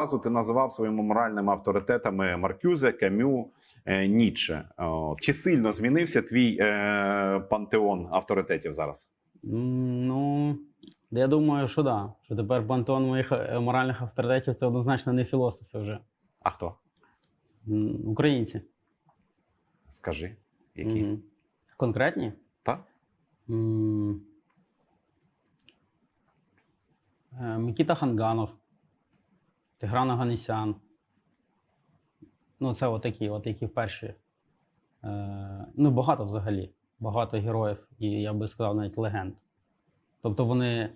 разу ти називав своїми моральними авторитетами Маркюзе, Камю, е, Ніцше. О, Чи сильно змінився твій е, пантеон авторитетів зараз? Ну, я думаю, що да. Що тепер пантеон моїх е, моральних авторитетів це однозначно не філософи вже. А хто? Українці. Скажи, які? Мгм. Конкретні? Та? М, е, Микіта Ханганов, Тигран Аганесян. Ну, це отакі, от які перші. Е, ну, багато взагалі. Багато героїв, і я би сказав, навіть легенд. Тобто вони.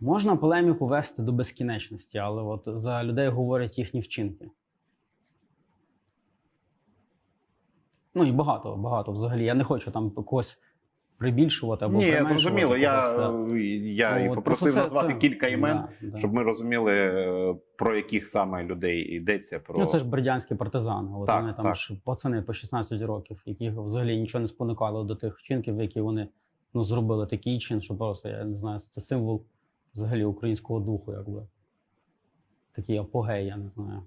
Можна полеміку вести до безкінечності, але от за людей говорять їхні вчинки. Ну і багато, багато взагалі. Я не хочу там когось прибільшувати або Ні, зрозуміло. Я, когось, я Ну, і попросив просто це- назвати це- кілька імен, Да, да. щоб ми розуміли, е, про яких саме людей йдеться. Про... Ну, це ж бердянські партизани. От Так, вони там так. ж пацани по 16 років, яких взагалі нічого не спонукало до тих вчинків, які вони ну, зробили такий чин, що просто я не знаю, це символ взагалі українського духу, якби. Такий апогей, я не знаю.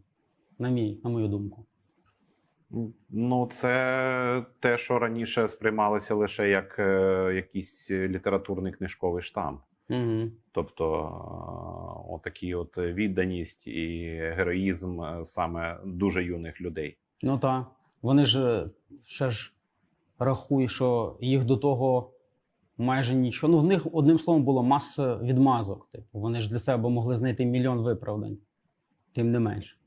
На, мій, на мою думку. Ну, це те, що раніше сприймалося лише як е, якийсь літературний книжковий штамп. Угу. Тобто, е, отакі от відданість і героїзм е, саме дуже юних людей. Ну так. Вони ж е, ще ж рахуй, що їх до того майже нічого. Ну, в них одним словом було маса відмазок. Типу, вони ж для себе могли знайти мільйон виправдань, тим не менш.